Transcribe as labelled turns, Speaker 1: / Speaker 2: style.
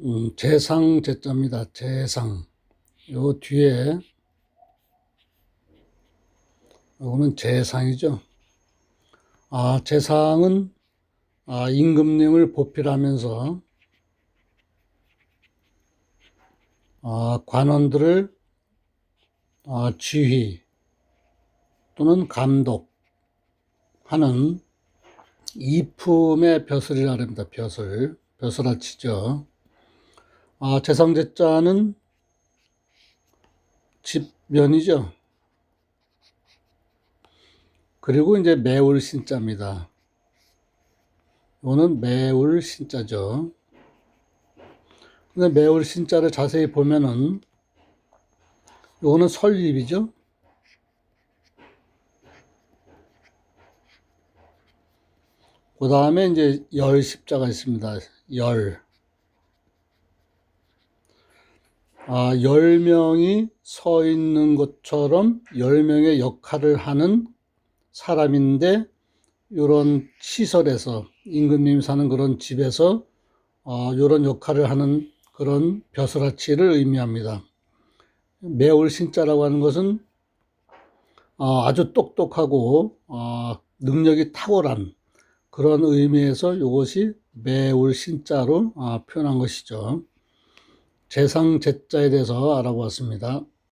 Speaker 1: 음, 재상 제자입니다. 재상. 요 뒤에 요거는 재상이죠. 아, 재상은 아, 임금님을 보필하면서 아, 관원들을 아, 지휘 또는 감독하는 이품의 벼슬이라 합니다. 벼슬. 벼슬아치죠. 아, 재상제자는 집면이죠. 그리고 이제 매울 신자입니다. 이거는 매울 신자죠. 근데 매울 신자를 자세히 보면은 이거는 설립이죠. 그 다음에 이제 열 십자가 있습니다. 열. 아, 열 명이 서 있는 것처럼 열 명의 역할을 하는 사람인데, 이런 시설에서, 임금님이 사는 그런 집에서, 어, 이런 역할을 하는 그런 벼슬아치를 의미합니다. 매울 신자라고 하는 것은 어, 아주 똑똑하고 어, 능력이 탁월한 그런 의미에서 이것이 매울 신자로 어, 표현한 것이죠. 재상 제자에 대해서 알아보았습니다.